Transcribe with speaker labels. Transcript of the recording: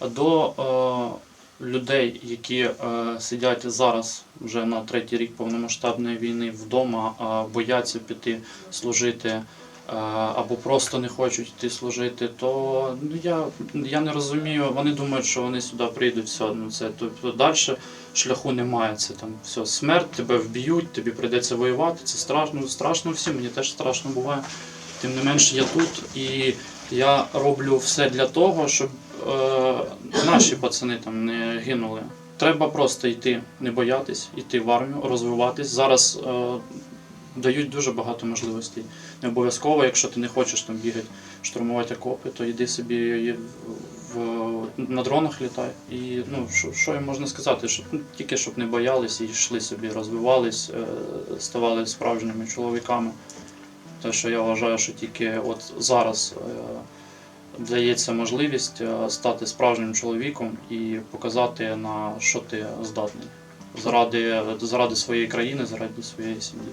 Speaker 1: До е, людей, які е, сидять зараз вже на третій рік повномасштабної війни вдома, е, бояться піти служити е, або просто не хочуть йти служити, то ну, я, я не розумію. Вони думають, що вони сюди прийдуть все одно. Це тобто далі шляху немає. Це там все смерть, тебе вб'ють, тобі прийдеться воювати. Це страшно, страшно всім. Мені теж страшно буває. Тим не менш, я тут і я роблю все для того, щоб е, наші пацани там не гинули. Треба просто йти, не боятись, йти в армію, розвиватись. Зараз е, дають дуже багато можливостей. Не обов'язково, якщо ти не хочеш там бігати, штурмувати окопи, то йди собі в, на дронах літай. І ну, що, що їм можна сказати? Щоб, ну, тільки щоб не боялись і йшли собі, розвивались, е, ставали справжніми чоловіками. Те, що я вважаю, що тільки от зараз е, дається можливість е, стати справжнім чоловіком і показати на що ти здатний заради, заради своєї країни, заради своєї сім'ї.